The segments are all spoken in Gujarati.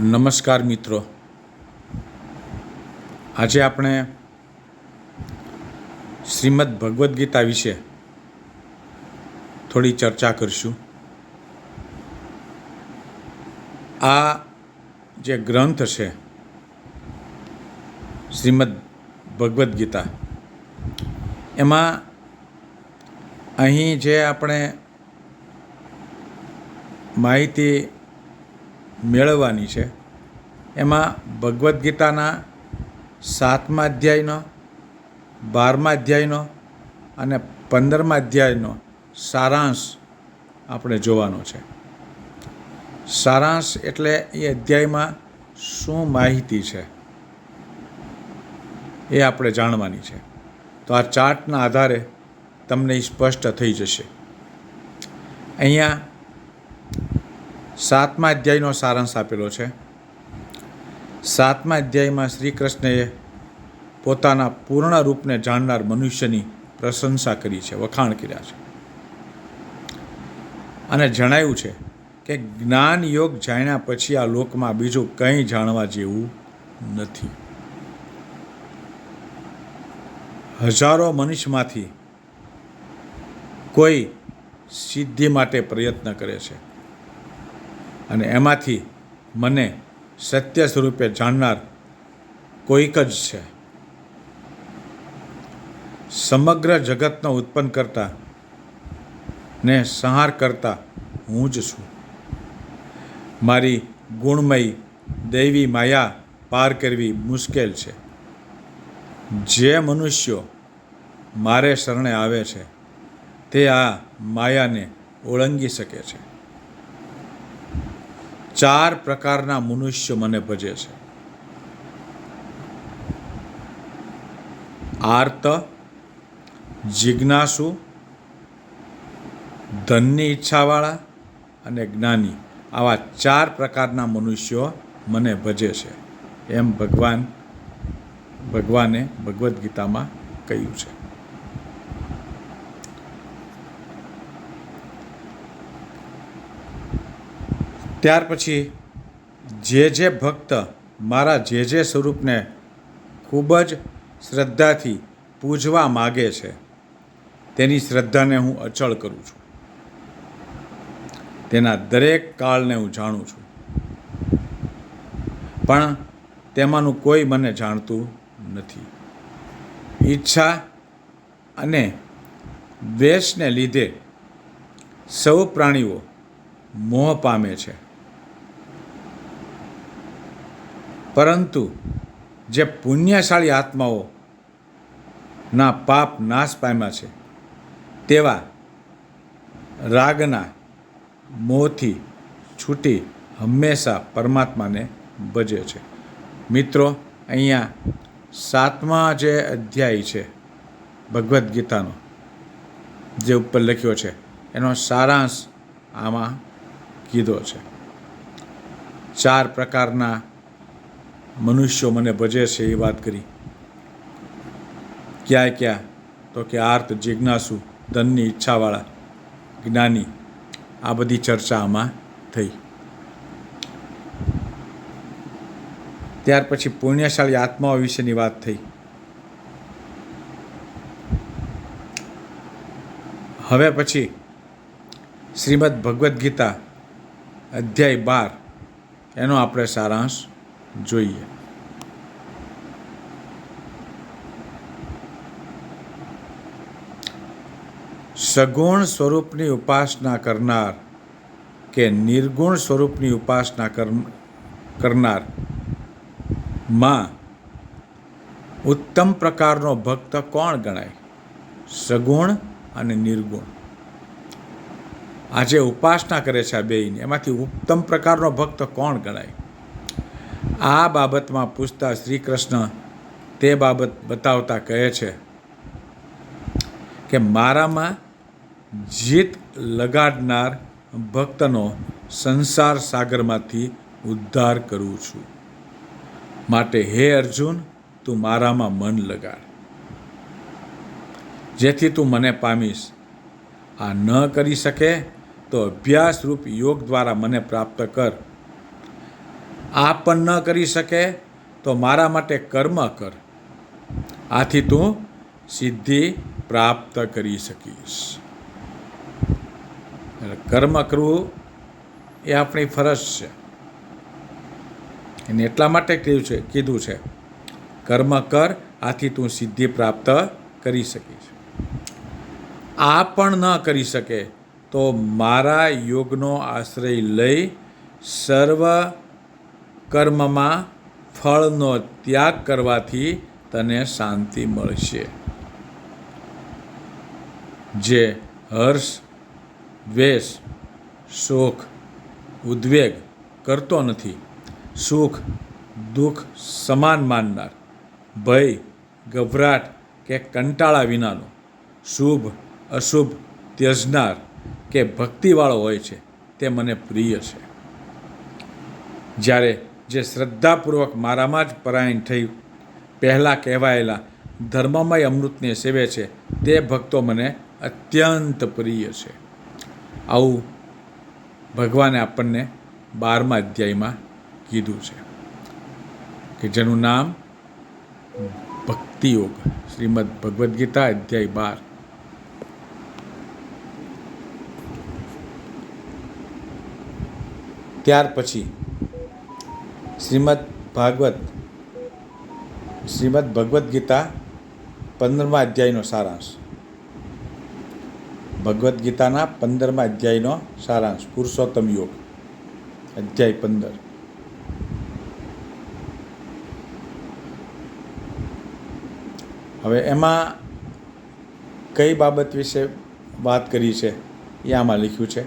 નમસ્કાર મિત્રો. આજે આપણે શ્રીમદ ભગવદ્ ગીતા વિશે થોડી ચર્ચા કરીશું. આ જે ગ્રંથ છે શ્રીમદ ભગવદ્ ગીતા, એમાં અહીં જે આપણે માહિતી મેળવવાની છે. એમાં ભગવદ્ ગીતાના સાતમા અધ્યાયનો, બારમા અધ્યાયનો અને પંદરમા અધ્યાયનો સારાંશ આપણે જોવાનો છે. સારાંશ એટલે એ અધ્યાયમાં શું માહિતી છે એ આપણે જાણવાની છે. તો આ ચાર્ટના આધારે તમને સ્પષ્ટ થઈ જશે. અહીંયા સાતમા અધ્યાયનો સારાંશ આપેલો છે. સાતમા અધ્યાયમાં શ્રી કૃષ્ણએ પોતાના પૂર્ણ રૂપને જાણનાર મનુષ્યની પ્રશંસા કરી છે, વખાણ કર્યા છે. અને જણાવ્યું છે કે જ્ઞાન યોગ જાણ્યા પછી આ લોકમાં બીજું કંઈ જાણવા જેવું નથી. હજારો મનુષ્યમાંથી કોઈ સિદ્ધિ માટે પ્રયત્ન કરે છે. અને એમાંથી મને સત્ય સ્વરૂપે જાણનાર કોઈક જ છે. સમગ્ર જગતનો ઉત્પન્ન કરતા ને સંહાર કરતા હું જ છું. મારી ગુણમય દૈવી માયા પાર કરવી મુશ્કેલ છે. જે મનુષ્યો મારે શરણે આવે છે, તે આ માયાને ઓળંગી શકે છે. ચાર પ્રકારના મનુષ્ય મને ભજે છે. આર્ત, જિજ્ઞાસુ, ધનની ઈચ્છાવાળા અને જ્ઞાની. આવા ચાર પ્રકારના મનુષ્યો મને ભજે છે. એમ ભગવાન, ભગવાને ભગવદ્ ગીતામાં કહ્યું છે. ત્યાર પછી જે જે ભક્ત મારા જે જે સ્વરૂપને ખૂબ જ શ્રદ્ધાથી પૂજવા માગે છે, તેની શ્રદ્ધાને હું અચળ કરું છું. તેના દરેક કાળને હું જાણું છું. પણ તેમાંનું કોઈ મને જાણતું નથી. ઈચ્છા અને દ્વેષને લીધે સૌ પ્રાણીઓ મોહ પામે છે. પરંતુ જે પુણ્યશાળી આત્માઓ ના પાપ નાશ પામ્યા છે, તેવા રાગના મોહથી છૂટી હંમેશા પરમાત્માને ભજે છે. મિત્રો, અહીંયા સાતમા જે અધ્યાય છે, ભગવદ્ ગીતાનો, જે ઉપર લખ્યો છે, એનો સારાંશ આમાં કીધો છે. ચાર પ્રકારના મનુષ્યો મને ભજે છે એ વાત કરી. ક્યાં ક્યાં? તો કે આર્ત, જિજ્ઞાસુ, ધનની ઈચ્છાવાળા, જ્ઞાની, આ બધી ચર્ચા આમાં થઈ. ત્યાર પછી પુણ્યશાળી આત્માઓ વિશેની વાત થઈ. હવે પછી શ્રીમદ ભગવદ્ ગીતા અધ્યાય બાર, એનો આપણે સારાંશ જોઈએ. સગુણ સ્વરૂપની ઉપાસના કરનાર કે નિર્ગુણ સ્વરૂપની ઉપાસના કરનારમાં ઉત્તમ પ્રકારનો ભક્ત કોણ ગણાય? સગુણ અને નિર્ગુણ. આજે ઉપાસના કરે છે આ બેયની, એમાંથી ઉત્તમ પ્રકારનો ભક્ત કોણ ગણાય? આ બાબતમાં પૂછતા શ્રી કૃષ્ણ તે બાબત બતાવતા કહે છે કે મારામાં જીત લગાડનાર ભક્તનો સંસાર સાગરમાંથી ઉદ્ધાર કરું છું. માટે હે અર્જુન, તું મારામાં મન લગાડ. જેથી તું મને પામીશ. આ ન કરી શકે તો અભ્યાસરૂપ યોગ દ્વારા મને પ્રાપ્ત કર. આ પણ ન કરી શકે, તો મારા માટે કર્મ કર. આથી તું સિદ્ધિ પ્રાપ્ત કરી શકીશ. કર્મ કરવું એ આપણી ફરજ છે. એને એટલા માટે કીધું છે કીધું છે, કર્મ કર, આથી તું સિદ્ધિ પ્રાપ્ત કરી શકીશ. આ પણ ન કરી શકે, તો મારા યોગનો આશ્રય લઈ સર્વ કર્મમાં ફળનો ત્યાગ કરવાથી તને શાંતિ મળશે. જે હર્ષ, દ્વેષ શોખ ઉદ્વેગ કરતો નથી, સુખ, દુઃખ સમાન માનનાર, ભય, ગભરાટ કે કંટાળા વિનાનો, શુભ, અશુભ ત્યજનાર કે ભક્તિવાળો હોય છે તે મને પ્રિય છે. જ્યારે જે શ્રદ્ધાપૂર્વક મારામાં જ પરાયણ થઈ પહેલાં કહેવાયેલા ધર્મમય અમૃતને સેવે છે, તે ભક્તો મને અત્યંત પ્રિય છે. આવું ભગવાને આપણને બારમા અધ્યાયમાં કીધું છે કે જેનું નામ ભક્તિ યોગ શ્રીમદ ભગવદ્ ગીતા અધ્યાય બાર. ત્યાર પછી શ્રીમદ ભાગવત, શ્રીમદ ભગવદ્ ગીતા પંદરમા અધ્યાયનો સારાંશ. ભગવદ્ ગીતાના પંદરમા અધ્યાયનો સારાંશ, પુરુષોત્તમ યોગ, અધ્યાય પંદર. હવે એમાં કઈ બાબત વિશે વાત કરી છે એ આમાં લખ્યું છે.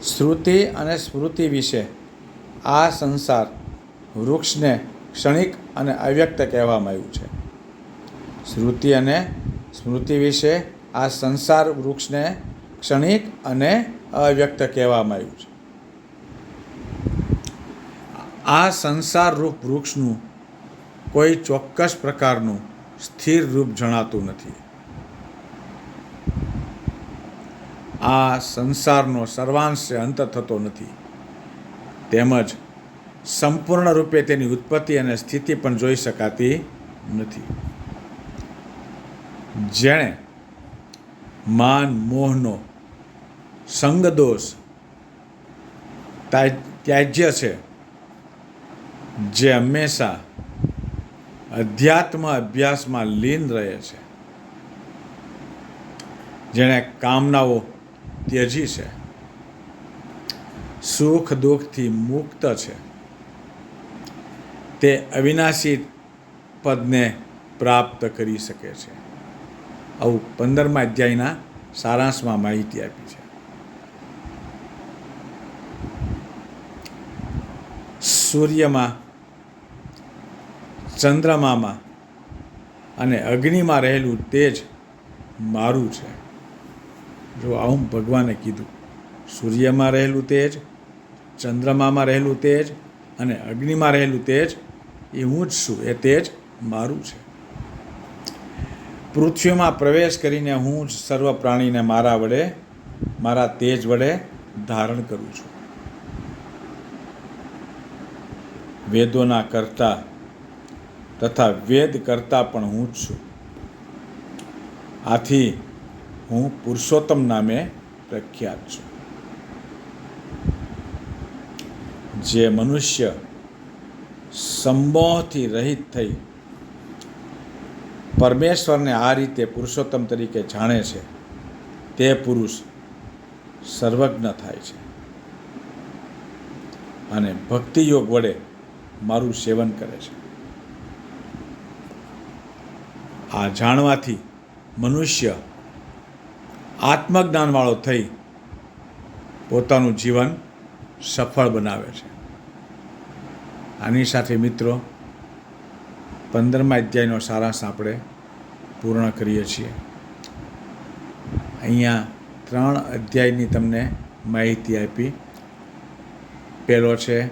શ્રુતિ અને સ્મૃતિ વિશે આ સંસાર વૃક્ષને ક્ષણિક અને અવ્યક્ત કહેવામાં આવ્યું છે. શ્રુતિ અને સ્મૃતિ વિશે આ સંસાર વૃક્ષને ક્ષણિક અને અવ્યક્ત કહેવામાં આવ્યું છે. આ સંસાર રૂપ વૃક્ષનું કોઈ ચોક્કસ પ્રકારનું સ્થિર રૂપ જણાતું નથી. આ સંસારનો સર્વાંશે અંત થતો નથી. તેમજ સંપૂર્ણ રૂપે તેની ઉત્પત્તિ અને સ્થિતિ પણ જોઈ શકાતી નથી. જેણે માન, મોહનો સંગદોષ ત્યાજ્ય છે, જે હંમેશા અધ્યાત્મ અભ્યાસમાં લીન રહે છે. જેણે કામનાઓ ત્યજી છે. સુખ દુઃખથી મુક્ત છે. તે અવિનાશી પદને પ્રાપ્ત કરી શકે છે. આવું પંદરમા અધ્યાયના સારાંશમાં માહિતી આપી છે. સૂર્યમાં, ચંદ્રમામાં અને અગ્નિમાં રહેલું તેજ મારું છે. જો આવું ભગવાને કીધું, સૂર્યમાં રહેલું તેજ ચંદ્રમામાં રહેલું તેજ અને અગ્નિમાં રહેલું તેજ, એ હું જ છું, એ તેજ મારું છે. પૃથ્વીમાં પ્રવેશ કરીને હું જ સર્વ પ્રાણીને મારા વડે, મારા તેજ વડે ધારણ કરું છું. વેદોના કરતા તથા વેદ કરતા પણ હું જ છું. આથી હું પુરુષોત્તમ નામે પ્રખ્યાત છું. જે મનુષ્ય સંમોહથી રહિત થઈ પરમેશ્વરને આ રીતે પુરુષોત્તમ તરીકે જાણે છે, તે પુરુષ સર્વજ્ઞ થાય છે. અને ભક્તિ યોગ વડે મારું સેવન કરે છે. આ જાણવાથી મનુષ્ય આત્મજ્ઞાનવાળો થઈ પોતાનું જીવન સફળ બનાવે છે. આની સાથે મિત્રો, પંદરમા અધ્યાયનો સારાંશ આપણે પૂર્ણ કરીએ છીએ. અહીંયા ત્રણ અધ્યાયની તમને માહિતી આપી. પહેલો છે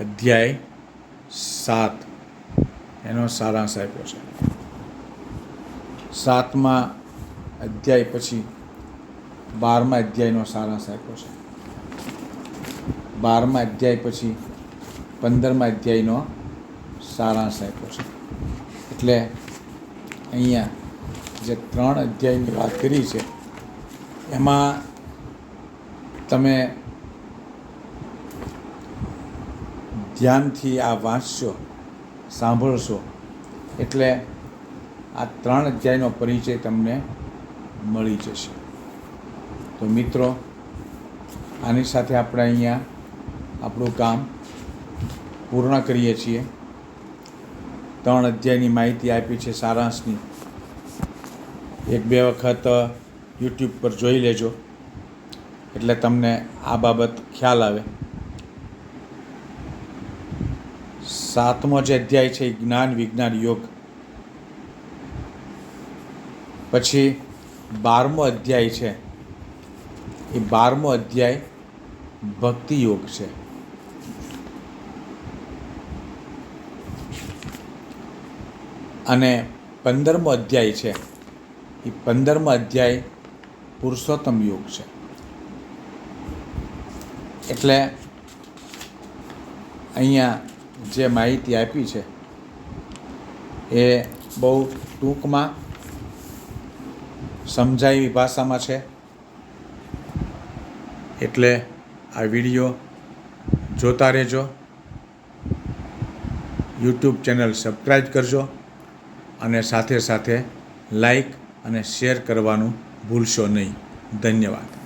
અધ્યાય સાત. એનો સારાંશ આપ્યો છે. સાતમા અધ્યાય પછી બારમા અધ્યાયનો સારાંશ આપ્યો છે. બારમા અધ્યાય પછી પંદરમા અધ્યાયનો સારાંશ આપ્યો છે. એટલે અહીંયા જે ત્રણ અધ્યાયની વાત કરી છે, એમાં તમે ધ્યાનથી આ વાંચશો, સાંભળશો, એટલે આ ત્રણ અધ્યાયનો પરિચય તમને મળી જશે. તો મિત્રો, આની સાથે આપણે અહીંયા આપણું કામ પૂર્ણ કરીએ છીએ. ત્રણ અધ્યાયની માહિતી આપી છે સારાંશની. એક બે વખત યુટ્યુબ પર જોઈ લેજો. એટલે તમને આ બાબત ખ્યાલ આવે. સાતમો જે અધ્યાય છે એ જ્ઞાન વિજ્ઞાન યોગ. પછી બારમો અધ્યાય છે. એ બારમો અધ્યાય ભક્તિ યોગ છે. અને પંદરમો અધ્યાય છે. એ પંદરમો અધ્યાય પુરુષોત્તમ યોગ છે. એટલે અહીંયા જે માહિતી આપી છે, એ બહુ ટૂંકમાં સમજાય એવી ભાષામાં છે. એટલે આ વીડિયો જોતા રહેજો. યુટ્યુબ ચેનલ સબસ્ક્રાઈબ કરજો. અને સાથે સાથે લાઈક અને શેર કરવાનું ભૂલશો નહીં. ધન્યવાદ.